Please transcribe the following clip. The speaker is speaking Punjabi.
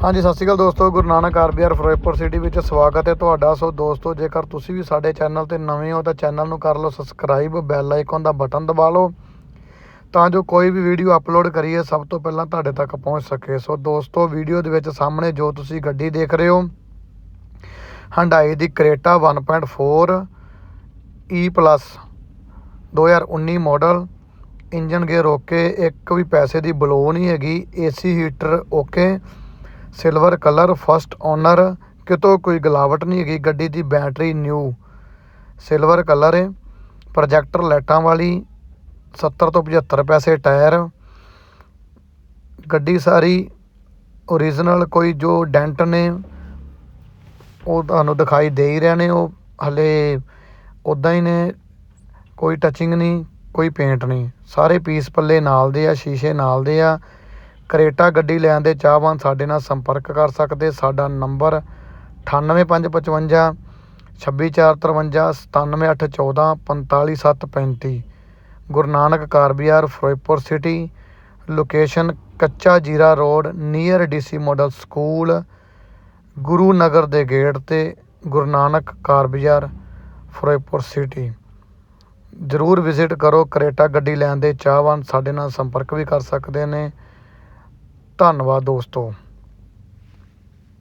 ਹਾਂਜੀ, ਸਤਿ ਸ਼੍ਰੀ ਅਕਾਲ ਦੋਸਤੋ, ਗੁਰੂ ਨਾਨਕ ਆਰਬੀਆਰ ਫਿਰੋਜ਼ਪੁਰ ਸਿਟੀ ਵਿੱਚ ਸਵਾਗਤ ਹੈ ਤੁਹਾਡਾ। ਸੋ ਦੋਸਤੋ, ਜੇਕਰ ਤੁਸੀਂ ਵੀ ਸਾਡੇ ਚੈਨਲ ਤੇ ਨਵੇਂ ਹੋ ਤਾਂ ਚੈਨਲ ਨੂੰ ਕਰ ਲਓ ਸਬਸਕ੍ਰਾਈਬ, ਬੈਲ ਆਈਕਨ ਦਾ ਬਟਨ ਦਬਾ ਲਓ, ਤਾਂ ਜੋ ਕੋਈ ਵੀ ਵੀਡੀਓ ਅਪਲੋਡ ਕਰੀਏ, ਸਭ ਤੋਂ ਪਹਿਲਾਂ ਤੁਹਾਡੇ ਤੱਕ ਪਹੁੰਚ ਸਕੇ। ਸੋ ਦੋਸਤੋ, ਵੀਡੀਓ ਦੇ ਵਿੱਚ ਸਾਹਮਣੇ ਜੋ ਤੁਸੀਂ ਗੱਡੀ ਦੇਖ ਰਹੇ ਹੋ ਹੰਡਾਈ ਦੀ Creta 1.4 E plus 2019 model engine gear okay ਇੱਕ ਵੀ ਪੈਸੇ ਦੀ ਬਲੋ ਨਹੀਂ ਹੈਗੀ AC heater okay silver colour first owner ਕਿਤੋਂ ਕੋਈ ਗਲਾਵਟ ਨਹੀਂ ਹੈਗੀ, ਗੱਡੀ ਦੀ ਬੈਟਰੀ ਨਿਊ ਸਿਲਵਰ ਕਲਰ ਹੈ ਪ੍ਰੋਜੈਕਟਰ ਲਾਈਟਾਂ ਵਾਲੀ 70 ਤੋਂ 75 ਪੈਸੇ ਟਾਇਰ ਗੱਡੀ ਸਾਰੀ ਓਰੀਜਨਲ ਕੋਈ ਜੋ ਡੈਂਟ ਨੇ, ਉਹ ਤੁਹਾਨੂੰ ਦਿਖਾਈ ਦੇ ਹੀ ਰਹੇ ਨੇ, ਉਹ ਹਲੇ ਉਦਾਂ ਹੀ ਨੇ, ਕੋਈ ਟੱਚਿੰਗ ਨਹੀਂ, ਕੋਈ ਪੇਂਟ ਨਹੀਂ। ਸਾਰੇ ਪੀਸ ਪੱਲੇ ਨਾਲ ਦੇ ਆ, ਸ਼ੀਸ਼ੇ ਨਾਲ ਦੇ ਆ। ਕਰੇਟਾ ਗੱਡੀ ਲੈਣ ਦੇ ਚਾਹਵਾਨ ਸਾਡੇ ਨਾਲ ਸੰਪਰਕ ਕਰ ਸਕਦੇ। ਸਾਡਾ ਨੰਬਰ ਅਠਾਨਵੇਂ ਪੰਜ ਪਚਵੰਜਾ, ਛੱਬੀ ਚਾਰ ਤਰਵੰਜਾ, ਸਤਾਨਵੇਂ ਅੱਠ ਚੌਦਾਂ, ਪੰਤਾਲੀ ਸੱਤ ਪੈਂਤੀ। ਗੁਰੂ ਨਾਨਕ ਕਾਰ ਬਾਜ਼ਾਰ Firozpur city location Kachha Zira road near DC model school Guru Nagar ਦੇ ਗੇਟ ਤੇ ਗੁਰੂ ਨਾਨਕ ਕਾਰ ਬਾਜ਼ਾਰ ਫਿਰੋਜ਼ਪੁਰ ਸਿਟੀ ਜ਼ਰੂਰ ਵਿਜ਼ਿਟ ਕਰੋ, ਕਰੇਟਾ ਗੱਡੀ ਲੈਣ ਦੇ ਚਾਹਵਾਨ ਸਾਡੇ ਨਾਲ ਸੰਪਰਕ ਵੀ ਕਰ ਸਕਦੇ ਨੇ। ਧੰਨਵਾਦ ਦੋਸਤੋ।